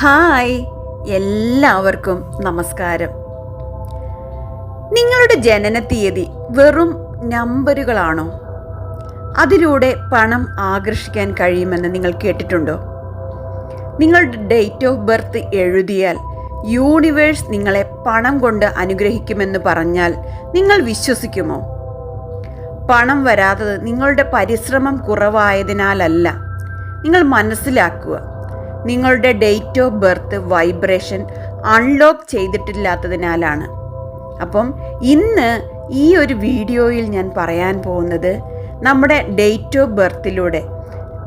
Hi. എല്ലാവർക്കും നമസ്കാരം. നിങ്ങളുടെ ജനന തീയതി വെറും നമ്പറുകളാണോ? അതിലൂടെ പണം ആകർഷിക്കാൻ കഴിയുമെന്ന് നിങ്ങൾ കേട്ടിട്ടുണ്ടോ? നിങ്ങളുടെ ഡേറ്റ് ഓഫ് ബർത്ത് എഴുതിയാൽ യൂണിവേഴ്സ് നിങ്ങളെ പണം കൊണ്ട് അനുഗ്രഹിക്കുമെന്ന് പറഞ്ഞാൽ നിങ്ങൾ വിശ്വസിക്കുമോ? പണം വരാത്തത് നിങ്ങളുടെ പരിശ്രമം കുറവായതിനാലല്ല. നിങ്ങൾ മനസ്സിലാക്കുക. നിങ്ങളുടെ date of birth vibration unlock ചെയ്തിട്ടില്ലാത്തതിനാലാണ്. അപ്പം ഇന്ന് ഈ ഒരു വീഡിയോയിൽ ഞാൻ പറയാൻ പോകുന്നത് നമ്മുടെ ഡേറ്റ് ഓഫ് ബർത്തിലൂടെ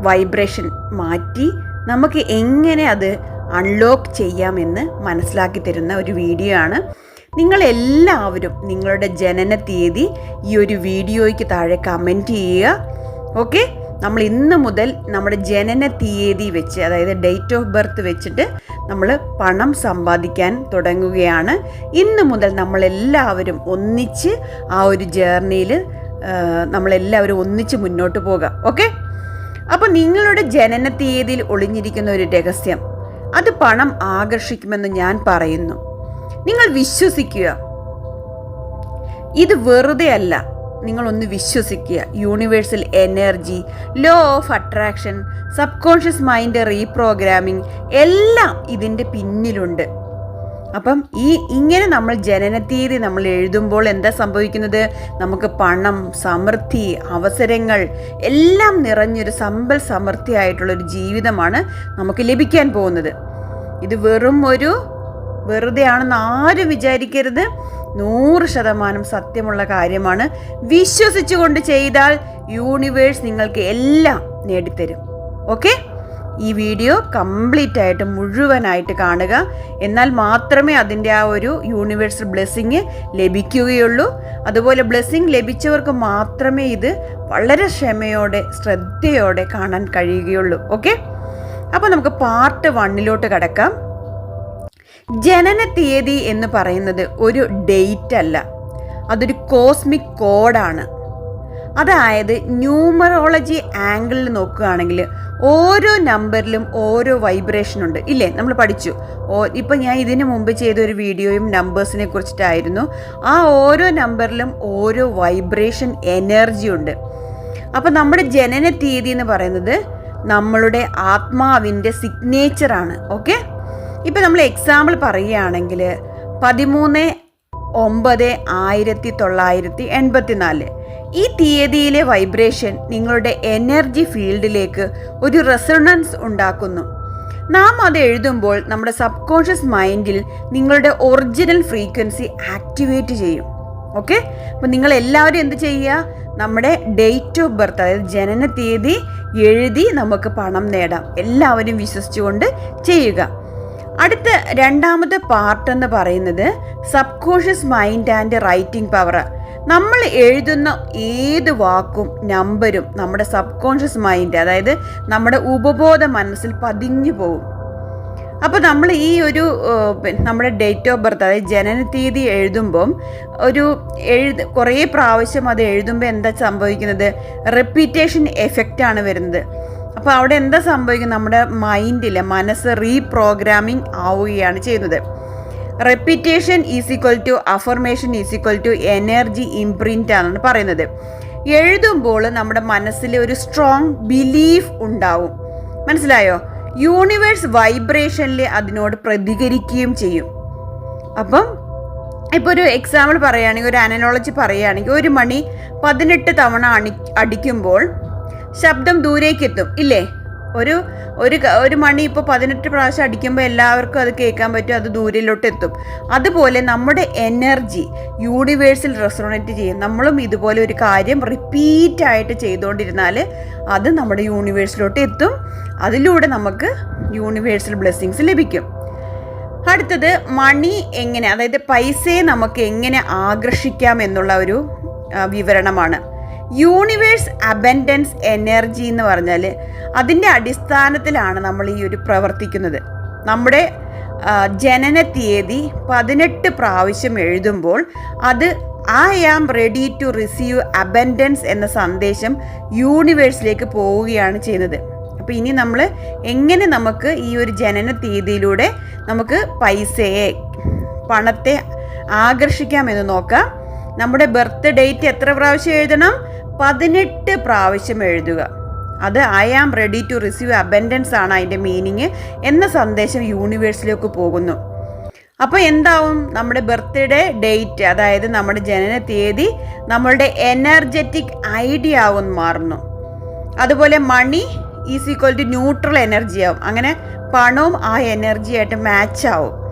വൈബ്രേഷൻ മാറ്റി നമുക്ക് എങ്ങനെ അത് അൺലോക്ക് ചെയ്യാമെന്ന് മനസ്സിലാക്കി തരുന്ന ഒരു വീഡിയോ ആണ്. നിങ്ങളെല്ലാവരും നിങ്ങളുടെ ജനന തീയതി ഈ ഒരു വീഡിയോയ്ക്ക് താഴെ കമന്റ് ചെയ്യുക. ഓക്കെ? നമ്മൾ ഇന്ന് മുതൽ നമ്മുടെ ജനന തീയതി വെച്ച് അതായത് ഡേറ്റ് ഓഫ് ബർത്ത് വെച്ചിട്ട് നമ്മൾ പണം സമ്പാദിക്കാൻ തുടങ്ങുകയാണ്. ഇന്ന് മുതൽ നമ്മളെല്ലാവരും ഒന്നിച്ച് ആ ഒരു ജേർണിയിൽ നമ്മളെല്ലാവരും ഒന്നിച്ച് മുന്നോട്ട് പോകാം. ഓക്കെ അപ്പോൾ നിങ്ങളുടെ ജനന തീയതിയിൽ ഒളിഞ്ഞിരിക്കുന്ന ഒരു രഹസ്യം അത് പണം ആകർഷിക്കുമെന്ന് ഞാൻ പറയുന്നു. നിങ്ങൾ വിശ്വസിക്കുക. ഇത് വെറുതെ അല്ല നിങ്ങളൊന്ന് വിശ്വസിക്കുക. Universal energy law of attraction subconscious mind reprogramming എല്ലാം ഇതിന്റെ പിന്നിലുണ്ട്. അപ്പം ഈ ഇങ്ങനെ നമ്മൾ ജനനത്തീയതി നമ്മൾ എഴുതുമ്പോൾ എന്താ സംഭവിക്കുന്നത്? നമുക്ക് പണം സമൃദ്ധി അവസരങ്ങൾ എല്ലാം നിറഞ്ഞൊരു സമ്പൽ സമൃദ്ധിയായിട്ടുള്ളൊരു ജീവിതമാണ് നമുക്ക് ലഭിക്കാൻ പോകുന്നത്. ഇത് വെറും ഒരു വെറുതെയാണെന്ന് ആരും വിചാരിക്കരുത്. നൂറ് ശതമാനം സത്യമുള്ള കാര്യമാണ്. വിശ്വസിച്ചുകൊണ്ട് ചെയ്താൽ യൂണിവേഴ്സ് നിങ്ങൾക്ക് എല്ലാം നേടിത്തരും. ഓക്കെ ഈ വീഡിയോ കംപ്ലീറ്റ് ആയിട്ട് മുഴുവനായിട്ട് കാണുക. എന്നാൽ മാത്രമേ അതിന്റെ ആ ഒരു യൂണിവേഴ്സൽ ബ്ലെസ്സിങ് ലഭിക്കുകയുള്ളൂ. അതുപോലെ ബ്ലെസ്സിങ് ലഭിച്ചവർക്ക് മാത്രമേ ഇത് വളരെ ക്ഷമയോടെ ശ്രദ്ധയോടെ കാണാൻ കഴിയുകയുള്ളൂ. ഓക്കെ അപ്പോൾ നമുക്ക് പാർട്ട് വണ്ണിലോട്ട് കിടക്കാം. ജനന തീയതി എന്ന് പറയുന്നത് ഒരു ഡേറ്റ് അല്ല അതൊരു കോസ്മിക് കോഡാണ്. അതായത് ന്യൂമറോളജി ആംഗിളിൽ നോക്കുകയാണെങ്കിൽ ഓരോ നമ്പറിലും ഓരോ വൈബ്രേഷൻ ഉണ്ട്. ഇല്ലേ? നമ്മൾ പഠിച്ചു. ഓ ഇപ്പം ഞാൻ ഇതിന് മുമ്പ് ചെയ്ത ഒരു വീഡിയോയും നമ്പേഴ്സിനെ കുറിച്ചിട്ടായിരുന്നു. ആ ഓരോ നമ്പറിലും ഓരോ വൈബ്രേഷൻ എനർജി ഉണ്ട്. അപ്പം നമ്മുടെ ജനന തീയതി എന്ന് പറയുന്നത് നമ്മളുടെ ആത്മാവിന്റെ സിഗ്നേച്ചറാണ് ഓക്കെ? ഇപ്പം നമ്മൾ എക്സാമ്പിൾ പറയുകയാണെങ്കിൽ പതിമൂന്ന് ഒമ്പത് ആയിരത്തി തൊള്ളായിരത്തി എൺപത്തി നാല് ഈ തീയതിയിലെ വൈബ്രേഷൻ നിങ്ങളുടെ എനർജി ഫീൽഡിലേക്ക് ഒരു റെസണൻസ് ഉണ്ടാക്കുന്നു. നാം അത് എഴുതുമ്പോൾ നമ്മുടെ സബ് കോൺഷ്യസ് മൈൻഡിൽ നിങ്ങളുടെ ഒറിജിനൽ ഫ്രീക്വൻസി ആക്ടിവേറ്റ് ചെയ്യും. ഓക്കെ അപ്പം നിങ്ങൾ എല്ലാവരും എന്ത് ചെയ്യുക? നമ്മുടെ ഡേറ്റ് ഓഫ് ബർത്ത് അതായത് ജനന തീയതി എഴുതി നമുക്ക് പണം നേടാം. എല്ലാവരും വിശ്വസിച്ചുകൊണ്ട് ചെയ്യുക. അടുത്ത രണ്ടാമത്തെ പാർട്ട് എന്ന് പറയുന്നത് subconscious mind and writing power നമ്മൾ എഴുതുന്ന ഏത് വാക്കും നമ്പരും നമ്മുടെ സബ് കോൺഷ്യസ് മൈൻഡ് അതായത് നമ്മുടെ ഉപബോധ മനസ്സിൽ പതിഞ്ഞു പോകും അപ്പോൾ നമ്മൾ ഈ ഒരു നമ്മുടെ ഡേറ്റ് ഓഫ് ബർത്ത് അതായത് ജനന തീയതി എഴുതുമ്പം ഒരു എഴുത് കുറേ പ്രാവശ്യം അത് എഴുതുമ്പോൾ എന്താ സംഭവിക്കുന്നത്? റെപ്പീറ്റേഷൻ എഫക്റ്റാണ് വരുന്നത്. അപ്പോൾ അവിടെ എന്താ സംഭവിക്കുന്നത്? നമ്മുടെ മൈൻഡിൽ മനസ്സ് റീപ്രോഗ്രാമിംഗ് ആവുകയാണ് ചെയ്യുന്നത്. Repetition is equal to affirmation is equal to energy imprint ആണെന്ന് പറയുന്നത്. എഴുതുമ്പോൾ നമ്മുടെ മനസ്സിൽ ഒരു സ്ട്രോങ് ബിലീഫ് ഉണ്ടാവും. മനസ്സിലായോ? യൂണിവേഴ്സ് വൈബ്രേഷനിൽ അതിനോട് പ്രതികരിക്കുകയും ചെയ്യും. അപ്പം ഇപ്പോൾ ഒരു എക്സാമ്പിൾ പറയുകയാണെങ്കിൽ ഒരു അനലോളജി പറയുകയാണെങ്കിൽ ഒരു മണി പതിനെട്ട് തവണ അണി അടിക്കുമ്പോൾ ശബ്ദം ദൂരേക്ക് എത്തും ഇല്ലേ? ഒരു ഒരു ഒരു മണി ഇപ്പോൾ പതിനെട്ട് പ്രാവശ്യം അടിക്കുമ്പോൾ എല്ലാവർക്കും അത് കേൾക്കാൻ പറ്റും അത് ദൂരയിലോട്ട് എത്തും അതുപോലെ നമ്മുടെ എനർജി യൂണിവേഴ്സിൽ റെസോണേറ്റ് ചെയ്യും. നമ്മളും ഇതുപോലെ ഒരു കാര്യം റിപ്പീറ്റ് ആയിട്ട് ചെയ്തുകൊണ്ടിരുന്നാൽ അത് നമ്മുടെ യൂണിവേഴ്സിലോട്ട് എത്തും അതിലൂടെ നമുക്ക് യൂണിവേഴ്സൽ ബ്ലെസ്സിങ്സ് ലഭിക്കും. അടുത്തത് മണി എങ്ങനെ അതായത് പൈസയെ നമുക്ക് എങ്ങനെ ആകർഷിക്കാം എന്നുള്ള ഒരു വിവരണമാണ്. യൂണിവേഴ്സ് അബൻഡൻസ് എനർജി എന്ന് പറഞ്ഞാൽ അതിന്റെ അടിസ്ഥാനത്തിലാണ് നമ്മൾ ഈ ഒരു പ്രവർത്തിക്കുന്നത്. നമ്മുടെ ജനന തീയതി പതിനെട്ട് പ്രാവശ്യം എഴുതുമ്പോൾ അത് I am ready to receive abundance എന്ന സന്ദേശം യൂണിവേഴ്സിലേക്ക് പോവുകയാണ് ചെയ്യുന്നത്. അപ്പോൾ ഇനി നമ്മൾ എങ്ങനെ നമുക്ക് ഈ ഒരു ജനന തീയതിയിലൂടെ നമുക്ക് പൈസയെ പണത്തെ ആകർഷിക്കാമെന്ന് നോക്കാം. നമ്മുടെ ബർത്ത് ഡേറ്റ് എത്ര പ്രാവശ്യം എഴുതണം? പതിനെട്ട് പ്രാവശ്യം എഴുതുക. അത് I am ready to receive abundance ആണ് അതിന്റെ മീനിങ് എന്ന സന്ദേശം യൂണിവേഴ്സിലേക്ക് പോകുന്നു. അപ്പോൾ എന്താവും? നമ്മുടെ ബർത്ത്ഡേ ഡേറ്റ് അതായത് നമ്മുടെ ജനന തീയതി നമ്മളുടെ എനർജറ്റിക് ഐഡിയ ആവും മാറുന്നു. അതുപോലെ money is equal to neutral energy ആവും. അങ്ങനെ പണവും ആ എനർജി ആയിട്ട് മാച്ച് ആവും.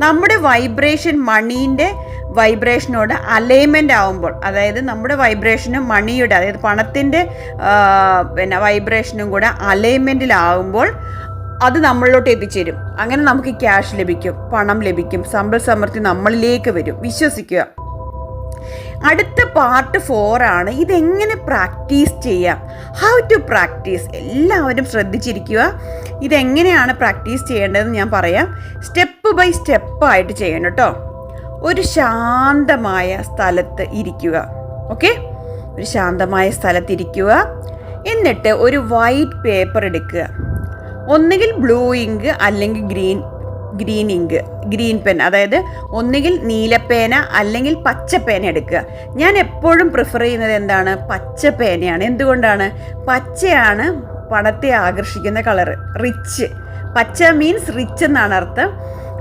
നമ്മുടെ വൈബ്രേഷൻ മണീന്റെ വൈബ്രേഷനോട് അലൈൻമെന്റ് ആവുമ്പോൾ അതായത് നമ്മുടെ വൈബ്രേഷനും മണിയുടെ അതായത് പണത്തിന്റെ പിന്നെ വൈബ്രേഷനും കൂടെ അലൈൻമെന്റിലാവുമ്പോൾ അത് നമ്മളിലോട്ട് എത്തിച്ചേരും. അങ്ങനെ നമുക്ക് ക്യാഷ് ലഭിക്കും പണം ലഭിക്കും സമ്പൽ സമൃദ്ധി നമ്മളിലേക്ക് വരും. വിശ്വസിക്കുക. അടുത്ത പാർട്ട് ഫോർ ആണ് ഇതെങ്ങനെ പ്രാക്ടീസ് ചെയ്യാം? ഹൗ ടു പ്രാക്ടീസ് എല്ലാവരും ശ്രദ്ധിച്ചിരിക്കുക. ഇതെങ്ങനെയാണ് പ്രാക്ടീസ് ചെയ്യേണ്ടതെന്ന് ഞാൻ പറയാം. സ്റ്റെപ്പ് ബൈ സ്റ്റെപ്പായിട്ട് ചെയ്യണം കേട്ടോ ഒരു ശാന്തമായ സ്ഥലത്ത് ഇരിക്കുക. ഓക്കെ ഒരു ശാന്തമായ സ്ഥലത്ത് ഇരിക്കുക. എന്നിട്ട് ഒരു വൈറ്റ് പേപ്പർ എടുക്കുക. ഒന്നുകിൽ ബ്ലൂ ഇങ്ക് അല്ലെങ്കിൽ green green ink green pen അതായത് ഒന്നുകിൽ നീലപ്പേന അല്ലെങ്കിൽ പച്ച പേന എടുക്കുക. ഞാൻ എപ്പോഴും പ്രിഫർ ചെയ്യുന്നത് എന്താണ്? പച്ച പച്ചപ്പേനയാണ് എന്തുകൊണ്ടാണ്? പച്ചയാണ് പണത്തെ ആകർഷിക്കുന്ന കളർ റിച്ച് പച്ച മീൻസ് റിച്ച് എന്നാണ് അർത്ഥം.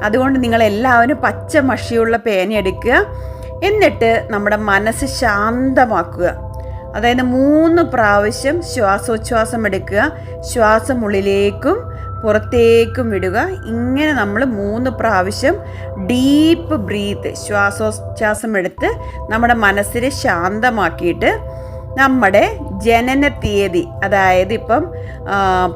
അതുകൊണ്ട് നിങ്ങൾ എല്ലാവരും പച്ച മഷിയുള്ള പേന എടുക്കുക. എന്നിട്ട് നമ്മുടെ മനസ്സ് ശാന്തമാക്കുക. അതായത് മൂന്ന് പ്രാവശ്യം ശ്വാസോച്ഛ്വാസം എടുക്കുക. ശ്വാസം ഉള്ളിലേക്കും പുറത്തേക്കും വിടുക. ഇങ്ങനെ നമ്മൾ മൂന്ന് പ്രാവശ്യം ഡീപ്പ് ബ്രീത്ത് ശ്വാസോച്ഛ്വാസം എടുത്ത് നമ്മുടെ മനസ്സിനെ ശാന്തമാക്കിയിട്ട് നമ്മുടെ ജനന തീയതി അതായത് ഇപ്പം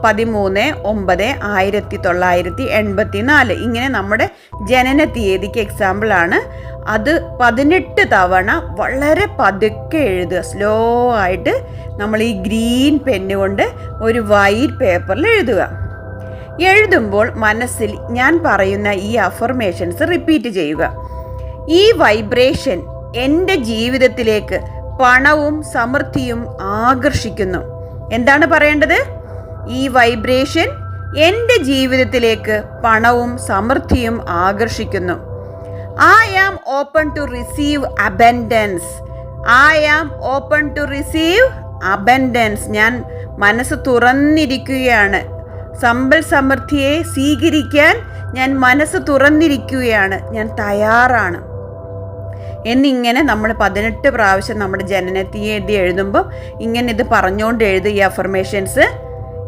പതിമൂന്ന് ഒമ്പത് ആയിരത്തി തൊള്ളായിരത്തി എൺപത്തി നാല് ഇങ്ങനെ നമ്മുടെ ജനന തീയതിക്ക് എക്സാമ്പിളാണ് അത് പതിനെട്ട് തവണ വളരെ പതുക്കെ എഴുതുക. സ്ലോ ആയിട്ട് നമ്മൾ ഈ ഗ്രീൻ പെന്ന് കൊണ്ട് ഒരു വൈറ്റ് പേപ്പറിൽ എഴുതുക. എഴുതുമ്പോൾ മനസ്സിൽ ഞാൻ പറയുന്ന ഈ അഫർമേഷൻസ് റിപ്പീറ്റ് ചെയ്യുക. ഈ വൈബ്രേഷൻ എന്റെ ജീവിതത്തിലേക്ക് പണവും സമൃദ്ധിയും ആകർഷിക്കുന്നു. എന്താണ് പറയേണ്ടത്? ഈ വൈബ്രേഷൻ എന്റെ ജീവിതത്തിലേക്ക് പണവും സമൃദ്ധിയും ആകർഷിക്കുന്നു. I am open to receive abundance I am open to receive abundance ഞാൻ മനസ്സ് തുറന്നിരിക്കുകയാണ്. സമ്പൽ സമൃദ്ധിയെ സ്വീകരിക്കാൻ ഞാൻ മനസ്സ് തുറന്നിരിക്കുകയാണ്. ഞാൻ തയ്യാറാണ്. എന്നിങ്ങനെ നമ്മൾ പതിനെട്ട് പ്രാവശ്യം നമ്മുടെ ജനന തീയതി എഴുതുമ്പോൾ ഇങ്ങനെ ഇത് പറഞ്ഞുകൊണ്ട് എഴുതുക ഈ അഫർമേഷൻസ്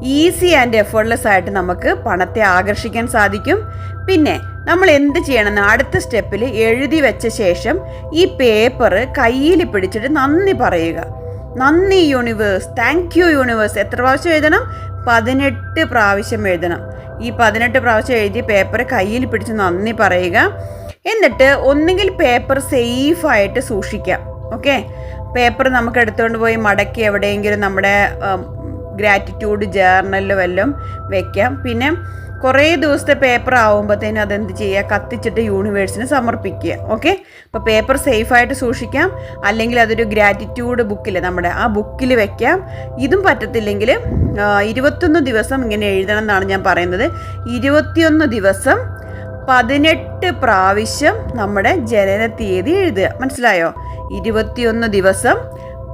ഈസി ആൻഡ് എഫേർട്ട്ലെസ് ആയിട്ട് നമുക്ക് പണത്തെ ആകർഷിക്കാൻ സാധിക്കും. പിന്നെ നമ്മൾ എന്ത് ചെയ്യണമെന്ന് അടുത്ത സ്റ്റെപ്പിൽ എഴുതി വെച്ച ശേഷം ഈ പേപ്പർ കയ്യിൽ പിടിച്ചിട്ട് നന്ദി പറയുക. നന്ദി യൂണിവേഴ്സ് താങ്ക് യു യൂണിവേഴ്സ് എത്ര പ്രാവശ്യം എഴുതണം? പതിനെട്ട് പ്രാവശ്യം എഴുതണം. ഈ പതിനെട്ട് പ്രാവശ്യം എഴുതിയ പേപ്പർ കയ്യിൽ പിടിച്ച് നന്ദി പറയുക. എന്നിട്ട് ഒന്നുകിൽ പേപ്പർ സേഫായിട്ട് സൂക്ഷിക്കാം ഓക്കെ? പേപ്പർ നമുക്ക് എടുത്തുകൊണ്ട് പോയി മടക്കി എവിടെയെങ്കിലും നമ്മുടെ ഗ്രാറ്റിറ്റ്യൂഡ് ജേർണലിൽ വല്ലതും വെക്കാം. പിന്നെ കുറേ ദിവസത്തെ പേപ്പർ ആവുമ്പോഴത്തേനും അതെന്ത് ചെയ്യുക? കത്തിച്ചിട്ട് യൂണിവേഴ്സിന് സമർപ്പിക്കുക. ഓക്കെ അപ്പോൾ പേപ്പർ സേഫായിട്ട് സൂക്ഷിക്കാം. അല്ലെങ്കിൽ അതൊരു ഗ്രാറ്റിറ്റ്യൂഡ് ബുക്കിൽ നമ്മുടെ? ആ ബുക്കിൽ വെക്കാം. ഇതും പറ്റത്തില്ലെങ്കിൽ ഇരുപത്തൊന്ന് ദിവസം ഇങ്ങനെ എഴുതണം എന്നാണ് ഞാൻ പറയുന്നത്. ഇരുപത്തിയൊന്ന് ദിവസം പതിനെട്ട് പ്രാവശ്യം നമ്മുടെ ജനന തീയതി എഴുതുക. മനസ്സിലായോ? ഇരുപത്തിയൊന്ന് ദിവസം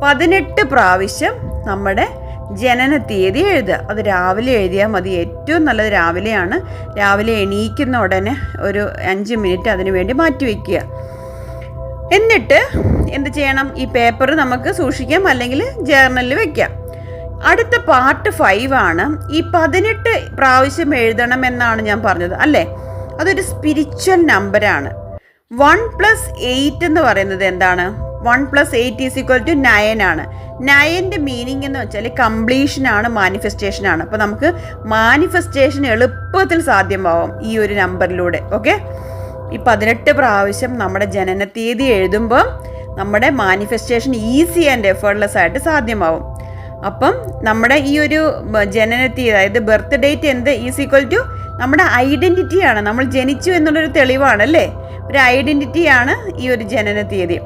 പതിനെട്ട് പ്രാവശ്യം നമ്മുടെ ജനന തീയതി എഴുതുക. അത് രാവിലെ എഴുതിയാൽ മതി. ഏറ്റവും നല്ലത് രാവിലെയാണ്. രാവിലെ എണീക്കുന്ന ഉടനെ ഒരു അഞ്ച് മിനിറ്റ് അതിനു വേണ്ടി മാറ്റി വയ്ക്കുക. എന്നിട്ട് എന്ത് ചെയ്യണം? ഈ പേപ്പർ നമുക്ക് സൂക്ഷിക്കാം അല്ലെങ്കിൽ ജേർണലിൽ വെക്കാം അടുത്ത പാർട്ട് ഫൈവ് ആണ്. ഈ പതിനെട്ട് പ്രാവശ്യം എഴുതണം എന്നാണ് ഞാൻ പറഞ്ഞത് അല്ലേ? അതൊരു സ്പിരിച്വൽ നമ്പറാണ് വൺ പ്ലസ് എയ്റ്റ് എന്ന് പറയുന്നത് എന്താണ്? One plus eight is equal to nine ആണ്. നയന്റെ മീനിങ് എന്ന് വെച്ചാൽ കംപ്ലീഷനാണ് മാനിഫെസ്റ്റേഷൻ ആണ്. അപ്പോൾ നമുക്ക് മാനിഫെസ്റ്റേഷൻ എളുപ്പത്തിൽ സാധ്യമാവും ഈ ഒരു നമ്പറിലൂടെ ഓക്കെ ഈ പതിനെട്ട് പ്രാവശ്യം നമ്മുടെ ജനന തീയതി എഴുതുമ്പോൾ നമ്മുടെ മാനിഫെസ്റ്റേഷൻ ഈസി ആൻഡ് എഫേർട്ട്ലെസ് ആയിട്ട് സാധ്യമാവും. അപ്പം നമ്മുടെ ഈ ഒരു ജനന തീയതി അതായത് ബർത്ത് ഡേറ്റ് എന്ത്? ഈസ് ഈക്വൽ ടു നമ്മുടെ ഐഡന്റിറ്റിയാണ് നമ്മൾ ജനിച്ചു എന്നുള്ളൊരു തെളിവാണ് അല്ലേ? ഒരു ഐഡന്റിറ്റിയാണ് ഈ ഒരു ജനന തീയതി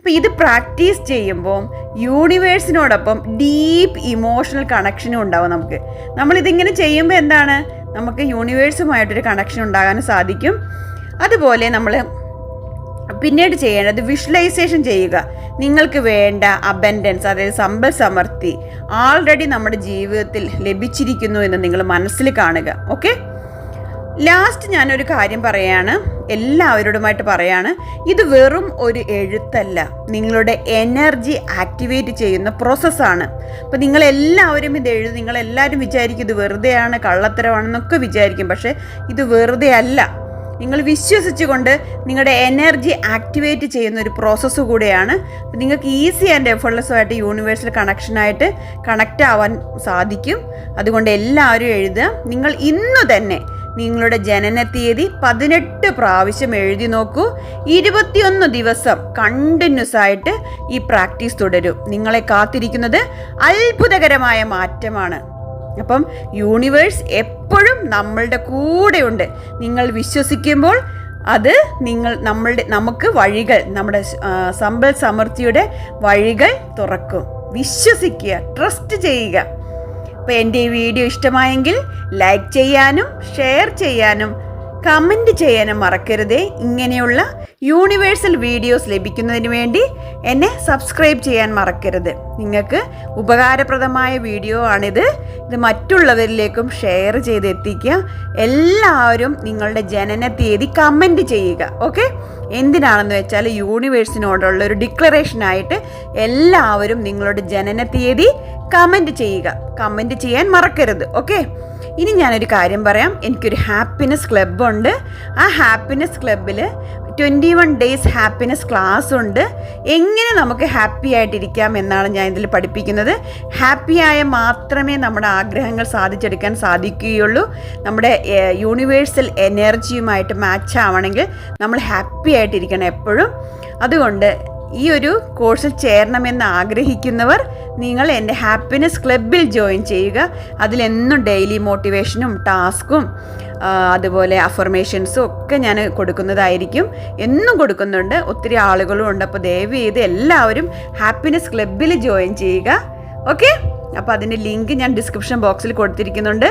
അപ്പോൾ ഇത് പ്രാക്ടീസ് ചെയ്യുമ്പോൾ യൂണിവേഴ്സിനോടൊപ്പം ഡീപ്പ് ഇമോഷണൽ കണക്ഷനും ഉണ്ടാവും നമുക്ക്. നമ്മളിതിങ്ങനെ ചെയ്യുമ്പോൾ എന്താണ്? നമുക്ക് യൂണിവേഴ്സുമായിട്ടൊരു കണക്ഷൻ ഉണ്ടാകാൻ സാധിക്കും. അതുപോലെ നമ്മൾ പിന്നീട് ചെയ്യേണ്ടത് വിഷ്വലൈസേഷൻ ചെയ്യുക. നിങ്ങൾക്ക് വേണ്ട അബൻഡൻസ് അതായത് സമ്പൽ സമൃദ്ധി ആൾറെഡി നമ്മുടെ ജീവിതത്തിൽ ലഭിച്ചിരിക്കുന്നു എന്ന് നിങ്ങൾ മനസ്സിൽ കാണുക. ഓക്കെ? ലാസ്റ്റ് ഞാനൊരു കാര്യം പറയാണ്. എല്ലാവരോടുമായിട്ട് പറയാണ് ഇത് വെറും ഒരു എഴുത്തല്ല. നിങ്ങളുടെ എനർജി ആക്ടിവേറ്റ് ചെയ്യുന്ന പ്രോസസ്സാണ്. അപ്പോൾ നിങ്ങളെല്ലാവരും ഇത് എഴുതി നിങ്ങളെല്ലാവരും വിചാരിക്കും ഇത് വെറുതെയാണ് കള്ളത്തരമാണെന്നൊക്കെ വിചാരിക്കും. പക്ഷേ ഇത് വെറുതെ അല്ല നിങ്ങൾ വിശ്വസിച്ചുകൊണ്ട് നിങ്ങളുടെ എനർജി ആക്ടിവേറ്റ് ചെയ്യുന്ന ഒരു പ്രോസസ്സ് കൂടെയാണ്. നിങ്ങൾക്ക് ഈസി ആൻഡ് എഫേർട്ട്ലെസ്സുമായിട്ട് യൂണിവേഴ്സൽ കണക്ഷനായിട്ട് കണക്റ്റ് ആവാൻ സാധിക്കും. അതുകൊണ്ട് എല്ലാവരും എഴുതുക. നിങ്ങൾ ഇന്ന് തന്നെ നിങ്ങളുടെ ജനന തീയതി പതിനെട്ട് പ്രാവശ്യം എഴുതി നോക്കൂ. ഇരുപത്തിയൊന്ന് ദിവസം കണ്ടിന്യൂസ് ആയിട്ട് ഈ പ്രാക്ടീസ് തുടരും. നിങ്ങളെ കാത്തിരിക്കുന്നത് അത്ഭുതകരമായ മാറ്റമാണ്. അപ്പം യൂണിവേഴ്സ് എപ്പോഴും നമ്മളുടെ കൂടെയുണ്ട്. നിങ്ങൾ വിശ്വസിക്കുമ്പോൾ അത് നിങ്ങൾ നമ്മളുടെ നമുക്ക് വഴികൾ നമ്മുടെ സമ്പൽ സമൃദ്ധിയുടെ വഴികൾ തുറക്കും. വിശ്വസിക്കുക ട്രസ്റ്റ് ചെയ്യുക. അപ്പോൾ എന്റെ ഈ വീഡിയോ ഇഷ്ടമായെങ്കിൽ ലൈക്ക് ചെയ്യാനും ഷെയർ ചെയ്യാനും കമന്റ് ചെയ്യാനും മറക്കരുതേ. ഇങ്ങനെയുള്ള യൂണിവേഴ്സൽ വീഡിയോസ് ലഭിക്കുന്നതിന് വേണ്ടി എന്നെ സബ്സ്ക്രൈബ് ചെയ്യാൻ മറക്കരുത്. നിങ്ങൾക്ക് ഉപകാരപ്രദമായ വീഡിയോ ആണിത്. ഇത് മറ്റുള്ളവരിലേക്കും ഷെയർ ചെയ്ത് എത്തിക്കുക എല്ലാവരും നിങ്ങളുടെ ജനന തീയതി കമന്റ് ചെയ്യുക. ഓക്കെ? എന്തിനാണെന്ന് വെച്ചാൽ യൂണിവേഴ്സിനോടുള്ള ഒരു ഡിക്ലറേഷനായിട്ട് എല്ലാവരും നിങ്ങളുടെ ജനന തീയതി കമന്റ് ചെയ്യുക. കമന്റ് ചെയ്യാൻ മറക്കരുത്. ഓക്കെ? ഇനി ഞാനൊരു കാര്യം പറയാം. എനിക്കൊരു ഹാപ്പിനെസ് ക്ലബ്ബുണ്ട് ആ ഹാപ്പിനെസ് ക്ലബ്ബിൽ twenty one days happiness class ഉണ്ട്. എങ്ങനെ നമുക്ക് ഹാപ്പി ആയിട്ടിരിക്കാം എന്നാണ് ഞാൻ ഇതിൽ പഠിപ്പിക്കുന്നത്. ഹാപ്പിയായ മാത്രമേ നമ്മുടെ ആഗ്രഹങ്ങൾ സാധിച്ചെടുക്കാൻ സാധിക്കുകയുള്ളൂ. നമ്മുടെ യൂണിവേഴ്സൽ എനർജിയുമായിട്ട് മാച്ച് ആവണമെങ്കിൽ നമ്മൾ ഹാപ്പി ആയിട്ടിരിക്കണം എപ്പോഴും. അതുകൊണ്ട് ഈ ഒരു കോഴ്സിൽ ചേരണമെന്ന് ആഗ്രഹിക്കുന്നവർ നിങ്ങൾ എന്റെ ഹാപ്പിനെസ് ക്ലബിൽ ജോയിൻ ചെയ്യുക. അതിലെന്നും ഡെയിലി മോട്ടിവേഷനും ടാസ്കും അതുപോലെ അഫർമേഷൻസും ഒക്കെ ഞാൻ കൊടുക്കുന്നതായിരിക്കും. എന്നും കൊടുക്കുന്നുണ്ട്. ഒത്തിരി ആളുകളും ഉണ്ട്. അപ്പോൾ ദയവ് ചെയ്ത് എല്ലാവരും ഹാപ്പിനെസ് ക്ലബിൽ ജോയിൻ ചെയ്യുക. ഓക്കെ? അപ്പോൾ അതിന്റെ ലിങ്ക് ഞാൻ ഡിസ്ക്രിപ്ഷൻ ബോക്സിൽ കൊടുത്തിരിക്കുന്നുണ്ട്.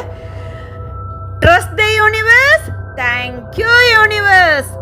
Trust the universe thank you universe